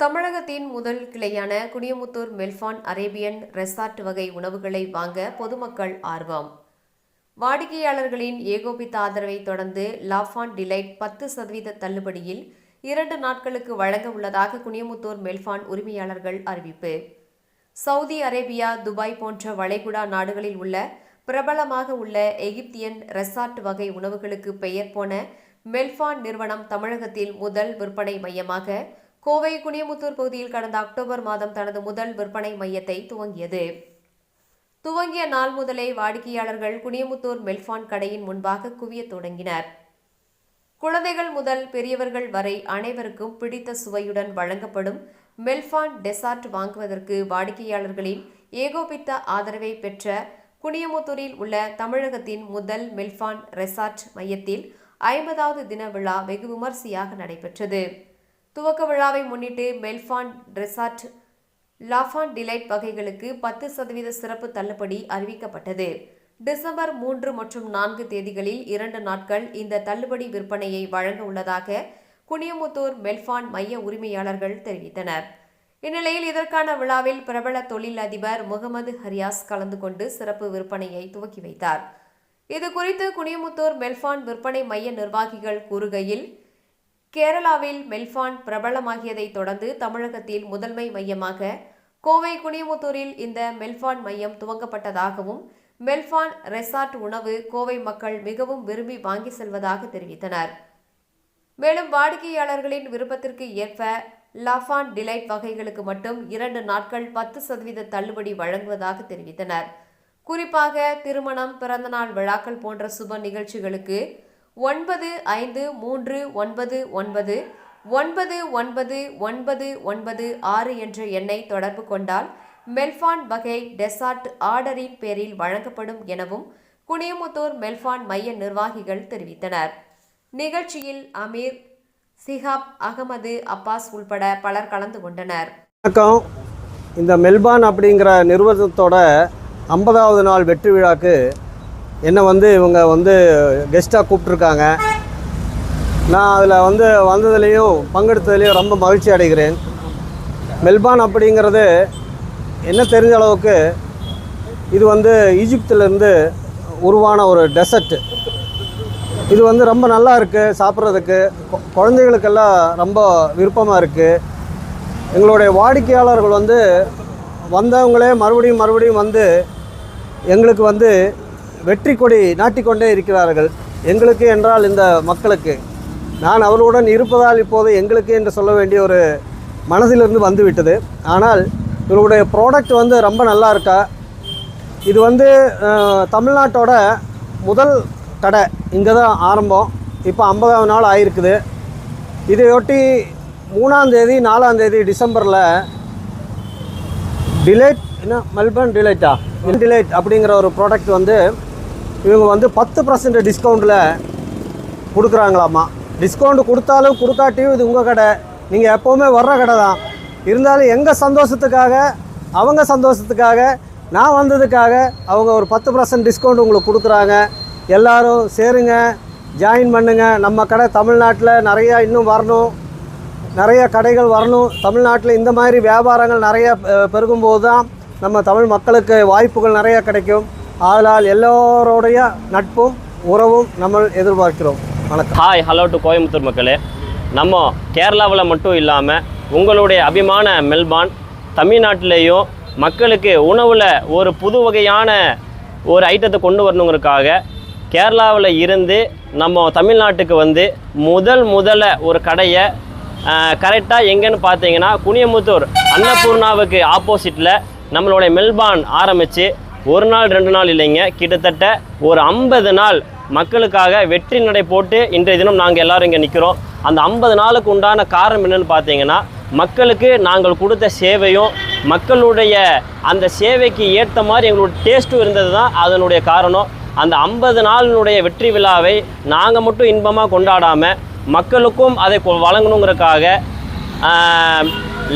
தமிழகத்தின் முதல் கிளையான Kudiyamuthur மெல்பான் Arabian resort வகை உணவுகளை வாங்க பொதுமக்கள் ஆர்வம். வாடிக்கையாளர்களின் ஏகோபித்த ஆதரவை தொடர்ந்து லாஃபான் டிலைட் பத்து சதவீத தள்ளுபடியில் இரண்டு நாட்களுக்கு வழங்க உள்ளதாக குனியமுத்தூர் மெல்பான் உரிமையாளர்கள் அறிவிப்பு. சவுதி அரேபியா துபாய் போன்ற வளைகுடா நாடுகளில் உள்ள பிரபலமாக உள்ள எகிப்தியன் ரெசார்ட் வகை உணவுகளுக்கு பெயர் போன மெல்பான் நிறுவனம் தமிழகத்தில் முதல் விற்பனை மையமாக கோவை குனியமுத்தூர் பகுதியில் கடந்த அக்டோபர் மாதம் தனது முதல் விற்பனை மையத்தை துவங்கியது. துவங்கிய நாள் முதலே வாடிக்கையாளர்கள் குனியமுத்தூர் மெல்பான் கடையின் முன்பாக குவியத் தொடங்கினர். குழந்தைகள் முதல் பெரியவர்கள் வரை அனைவருக்கும் பிடித்த சுவையுடன் வழங்கப்படும் மெல்பான் டெசார்ட் வாங்குவதற்கு வாடிக்கையாளர்களின் ஏகோபித்த ஆதரவை பெற்ற குனியமுத்தூரில் உள்ள தமிழகத்தின் முதல் மெல்பான் ரெசார்ட் மையத்தில் ஐம்பதாவது தின விழா வெகு விமர்சையாக நடைபெற்றது. துவக்க விழாவை முன்னிட்டு மெல்ஃபான் ரெசார்ட் லாஃபான் டிலைட் வகைகளுக்கு பத்து சதவீத சிறப்பு தள்ளுபடி அறிவிக்கப்பட்டது. டிசம்பர் மூன்று மற்றும் நான்கு தேதிகளில் இரண்டு நாட்கள் இந்த தள்ளுபடி விற்பனையை வழங்க உள்ளதாக குனியமுத்தூர் மெல்ஃபான் மைய உரிமையாளர்கள் தெரிவித்தனர். இந்நிலையில் இதற்கான விழாவில் பிரபல தொழில் அதிபர் முகமது ஹரியாஸ் கலந்து கொண்டு சிறப்பு விற்பனையை துவக்கி வைத்தார். இது குறித்து குனியமுத்தூர் மெல்ஃபான் விற்பனை மைய நிர்வாகிகள் கூறுகையில் கேரளாவில் மெல்பான் பிரபலமாகியதை தொடர்ந்து தமிழகத்தில் முதன்மை மையமாக கோவை குனியமுத்தூரில் இந்த மெல்பான் மையம் துவங்கப்பட்டதாகவும் மெல்பான் ரெசார்ட் உணவு கோவை மக்கள் மிகவும் விரும்பி வாங்கி செல்வதாக தெரிவித்தனர். மேலும் வாடிக்கையாளர்களின் விருப்பத்திற்கு ஏற்ப லாஃபான் டிலைட் வகைகளுக்கு மட்டும் இரண்டு நாட்கள் பத்து சதவீத தள்ளுபடி வழங்குவதாக தெரிவித்தனர். குறிப்பாக திருமணம் பிறந்தநாள் விழாக்கள் போன்ற சுப நிகழ்ச்சிகளுக்கு ஒன்பது ஐந்து மூன்று ஒன்பது ஒன்பது ஒன்பது ஒன்பது ஒன்பது ஒன்பது ஆறு என்ற எண்ணை தொடர்பு கொண்டால் மெல்பான் வகை டெசார்ட் ஆர்டரின் பேரில் வழங்கப்படும் எனவும் குனியமுத்தூர் மெல்பான் மைய நிர்வாகிகள் தெரிவித்தனர். நிகழ்ச்சியில் அமீர் சிஹாப் அகமது அப்பாஸ் உள்பட பலர் கலந்து கொண்டனர். வணக்கம். இந்த மெல்பான் அப்படிங்கிற நிறுவனத்தோட ஐம்பதாவது நாள் வெற்றி விழாக்கு என்னை வந்து இவங்க வந்து கெஸ்ட்டாக கூப்பிட்ருக்காங்க நான் அதில் வந்து வந்ததுலேயும் பங்கெடுத்ததுலேயும் ரொம்ப மகிழ்ச்சி அடைகிறேன். மெல்பான் அப்படிங்கிறது என்ன தெரிஞ்ச அளவுக்கு இது வந்து ஈஜிப்திலேருந்து உருவான ஒரு டெசர்ட் இது வந்து ரொம்ப நல்லா இருக்குது சாப்பிட்றதுக்கு. குழந்தைகளுக்கெல்லாம் ரொம்ப விருப்பமாக இருக்குது எங்களுடைய வாடிக்கையாளர்கள் வந்து வந்தவங்களே மறுபடியும் மறுபடியும் வந்து எங்களுக்கு வந்து வெற்றி கொடி நாட்டிக்கொண்டே இருக்கிறார்கள். எங்களுக்கு என்றால் இந்த மக்களுக்கு நான் அவர்களுடன் இருப்பதால் இப்போது எங்களுக்கு என்று சொல்ல வேண்டிய ஒரு மனதிலிருந்து வந்துவிட்டது. ஆனால் இவருடைய ப்ராடக்ட் வந்து ரொம்ப நல்லா இருக்கா? இது வந்து தமிழ்நாட்டோட முதல் கடை இங்கே தான் ஆரம்பம். இப்போ ஐம்பதாவது நாள் ஆயிருக்குது. இதையொட்டி மூணாம் தேதி நாலாம் தேதி டிசம்பரில் டிலைட் என்ன மெல்பர்ன் டிலைட்டா டிலைட் அப்படிங்கிற ஒரு ப்ராடக்ட் வந்து இவங்க வந்து பத்து பர்சன்ட் டிஸ்கவுண்ட்டில் கொடுக்குறாங்களாம்மா. டிஸ்கவுண்ட் கொடுத்தாலும் கொடுக்காட்டியும் இது உங்கள் கடை. நீங்கள் எப்போவுமே வர்ற கடை தான். இருந்தாலும் எங்கள் சந்தோஷத்துக்காக அவங்க சந்தோஷத்துக்காக நான் வந்ததுக்காக அவங்க ஒரு பத்து பர்சன்ட் டிஸ்கவுண்ட் உங்களுக்கு கொடுக்குறாங்க. எல்லோரும் சேருங்க ஜாயின் பண்ணுங்க. நம்ம கடை தமிழ்நாட்டில் நிறையா இன்னும் வரணும். நிறைய கடைகள் வரணும். தமிழ்நாட்டில் இந்த மாதிரி வியாபாரங்கள் நிறைய பெருகும்போது தான் நம்ம தமிழ் மக்களுக்கு வாய்ப்புகள் நிறையா கிடைக்கும். ஆதலால் எல்லோருடைய நட்பும் உறவும் நம்ம எதிர்பார்க்கிறோம். வணக்கம். ஹாய் ஹலோ டு கோயம்புத்தூர் மக்களே. நம்ம கேரளாவில் மட்டும் இல்லாமல் உங்களுடைய அபிமான மெல்பான் தமிழ்நாட்டிலேயும் மக்களுக்கு உணவில் ஒரு புது வகையான ஒரு ஐட்டத்தை கொண்டு வரணுங்கிறதுக்காக கேரளாவில் இருந்து நம்ம தமிழ்நாட்டுக்கு வந்து முதல் முதல்ல ஒரு கடையை கரெக்டாக எங்கேன்னு பார்த்தீங்கன்னா குனியமுத்தூர் அன்னபூர்ணாவுக்கு ஆப்போசிட்டில் நம்மளுடைய மெல்பான் ஆரம்பித்து ஒரு நாள் ரெண்டு நாள் இல்லைங்க. கிட்டத்தட்ட ஒரு ஐம்பது நாள் மக்களுக்காக வெற்றி நடை போட்டு இன்றைய தினம் நாங்கள் எல்லோரும் இங்கே நிற்கிறோம் அந்த ஐம்பது நாளுக்கு உண்டான காரணம் என்னென்னு பார்த்தீங்கன்னா மக்களுக்கு நாங்கள் கொடுத்த சேவையும் மக்களுடைய அந்த சேவைக்கு ஏற்ற மாதிரி எங்களுடைய டேஸ்ட்டும் இருந்தது தான் அதனுடைய காரணம். அந்த ஐம்பது நாளினுடைய வெற்றி விழாவை நாங்கள் மட்டும் இன்பமாக கொண்டாடாமல் மக்களுக்கும் அதை கொ- வழங்கணுங்கிறதுக்காக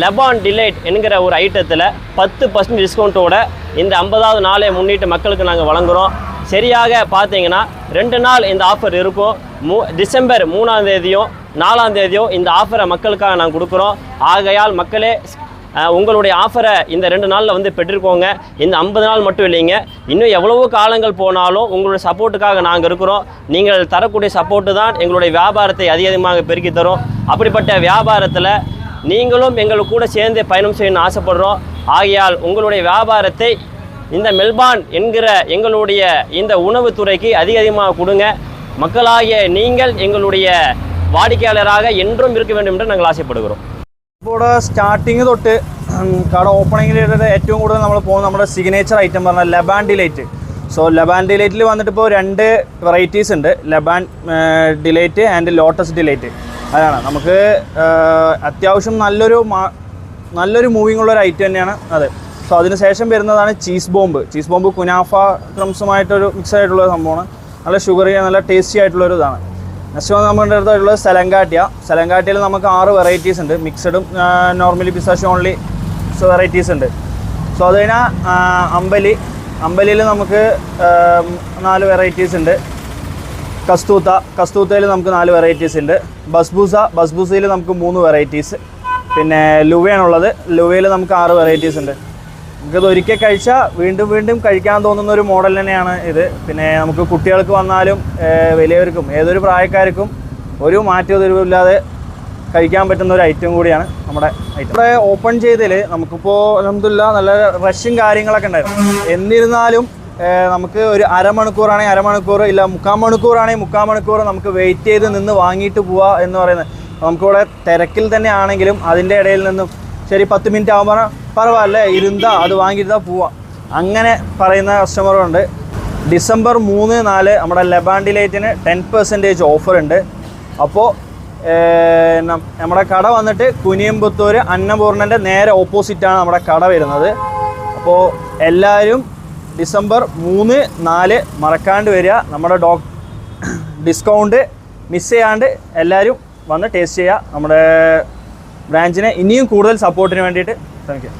லெபான் டிலைட் என்கிற ஒரு ஐட்டத்தில் பத்து பர்சன்ட் டிஸ்கவுண்ட்டோட இந்த ஐம்பதாவது நாளை முன்னிட்டு மக்களுக்கு நாங்கள் வழங்குகிறோம் சரியாக பார்த்தீங்கன்னா ரெண்டு நாள் இந்த ஆஃபர் இருக்கும். மூ டிசம்பர் மூணாம் தேதியும் நாலாம் தேதியும் இந்த ஆஃபரை மக்களுக்காக நாங்கள் கொடுக்குறோம். ஆகையால் மக்களே உங்களுடைய ஆஃபரை இந்த ரெண்டு நாளில் வந்து பெற்றுக்கோங்க. இந்த ஐம்பது நாள் மட்டும் இல்லைங்க. இன்னும் எவ்வளவோ காலங்கள் போனாலும் உங்களுடைய சப்போர்ட்டுக்காக நாங்கள் இருக்கிறோம். நீங்கள் தரக்கூடிய சப்போர்ட்டு தான் எங்களுடைய வியாபாரத்தை அதிக அதிகமாக பெருக்கி தரும். அப்படிப்பட்ட வியாபாரத்தில் நீங்களும் எங்கள் கூட சேர்ந்து பயணம் செய்யணும்னு ஆசைப்படுறோம் ஆகையால் உங்களுடைய வியாபாரத்தை இந்த மெல்பான் என்கிற எங்களுடைய இந்த உணவுத்துறைக்கு அதிக அதிகமாக கொடுங்க மக்களாகிய நீங்கள் எங்களுடைய வாடிக்கையாளராக என்றும் இருக்க வேண்டும் என்று நாங்கள் ஆசைப்படுகிறோம் ഇപ്പോൾ ഇവിടെ സ്റ്റാർട്ടിങ് തൊട്ട് ഉം, കട ഓപ്പണിങ്ങിൽ ഏറ്റവും കൂടുതൽ നമ്മൾ പോകുന്നത് നമ്മുടെ സിഗ്നേച്ചർ ഐറ്റം പറഞ്ഞാൽ ലബാൻ ഡിലൈറ്റ് സോ ലബാൻ ഡിലൈറ്റിൽ വന്നിട്ട് ഇപ്പോൾ രണ്ട് വെറൈറ്റീസ് ഉണ്ട് laban delight and lotus delight അതാണ്. നമുക്ക് അത്യാവശ്യം നല്ലൊരു നല്ലൊരു മൂവിങ് ഉള്ള ഒരു ഐറ്റം തന്നെയാണ് അത്. സോ അതിന് ശേഷം വരുന്നതാണ് ചീസ് ബോംബ് ചീസ് ബോംബ് കുനാഫ ക്രംസുമായിട്ടൊരു മിക്സ് ആയിട്ടുള്ള സംഭവമാണ്. നല്ല ഷുഗറി നല്ല ടേസ്റ്റി ആയിട്ടുള്ള ഒരു ഇതാണ്. നെക്സ്റ്റ് വന്ന് നമ്മുടെ അടുത്തുള്ളത് സെലങ്കാട്ടിയ. സെലങ്കാട്ടിയിൽ നമുക്ക് ആറ് വെറൈറ്റീസ് ഉണ്ട്. മിക്സഡും നോർമലി പിസ്താഷ്യോ ഓൺലി വെറൈറ്റീസ് ഉണ്ട്. സോ അത് കഴിഞ്ഞാൽ അമ്പലി. അമ്പലിയിൽ നമുക്ക് നാല് വെറൈറ്റീസ് ഉണ്ട്. കസ്തൂത്ത കസ്തൂത്തയിൽ നമുക്ക് നാല് വെറൈറ്റീസ് ഉണ്ട്. ബസ്ബൂസ ബസ്ബൂസയിൽ നമുക്ക് മൂന്ന് വെറൈറ്റീസ് പിന്നെ ലുവയാണുള്ളത്. ലുവയിൽ നമുക്ക് ആറ് വെറൈറ്റീസ് ഉണ്ട്. നമുക്കിത് ഒരിക്കൽ കഴിച്ചാൽ വീണ്ടും വീണ്ടും കഴിക്കാൻ തോന്നുന്ന ഒരു മോഡൽ തന്നെയാണ് ഇത്. പിന്നെ നമുക്ക് കുട്ടികൾക്ക് വന്നാലും വലിയവർക്കും ഏതൊരു പ്രായക്കാർക്കും ഒരു മാറ്റവും ഇല്ലാതെ കഴിക്കാൻ പറ്റുന്ന ഒരു ഐറ്റം കൂടിയാണ് നമ്മുടെ ഐറ്റം ഇവിടെ ഓപ്പൺ ചെയ്തതിൽ നമുക്കിപ്പോൾ അലഹമില്ല നല്ല റഷും കാര്യങ്ങളൊക്കെ ഉണ്ടായിരുന്നു. എന്നിരുന്നാലും നമുക്ക് ഒരു അരമണിക്കൂറാണെങ്കിൽ അരമണിക്കൂർ ഇല്ല മുക്കാൽ മണിക്കൂറാണെങ്കിൽ മുക്കാൽ മണിക്കൂർ നമുക്ക് വെയിറ്റ് ചെയ്ത് നിന്ന് വാങ്ങിയിട്ട് പോവുക എന്ന് പറയുന്നത്. നമുക്കിവിടെ തിരക്കിൽ തന്നെ ആണെങ്കിലും അതിന്റെ ഇടയിൽ നിന്നും ശരി പത്ത് മിനിറ്റ് ആകുമ്പോൾ പരവായില്ല ഇരുന്നാ അത് വാങ്ങിയിരുന്നാ പോവാം. അങ്ങനെ പറയുന്ന കസ്റ്റമറുണ്ട് ഡിസംബർ മൂന്ന് നാല് നമ്മുടെ ലെബാൻഡിലേറ്റിന് ടെൻ പെർസെന്റേജ് ഓഫർ ഉണ്ട്. അപ്പോൾ നമ്മുടെ കട വന്നിട്ട് കുനിയമ്പത്തൂർ അന്നപൂർണന്റെ നേരെ ഓപ്പോസിറ്റാണ് നമ്മുടെ കട വരുന്നത്. അപ്പോൾ എല്ലാവരും ഡിസംബർ മൂന്ന് നാല് മറക്കാണ്ട് വരിക. നമ്മുടെ ഡോ ഡിസ്കൗണ്ട് മിസ് ചെയ്യാണ്ട് എല്ലാവരും വന്ന് ടേസ്റ്റ് ചെയ്യുക. നമ്മുടെ ബ്രാഞ്ചിനെ ഇനിയും കൂടുതൽ സപ്പോർട്ടിന് വേണ്ടിയിട്ട് ശ്രമിക്കുക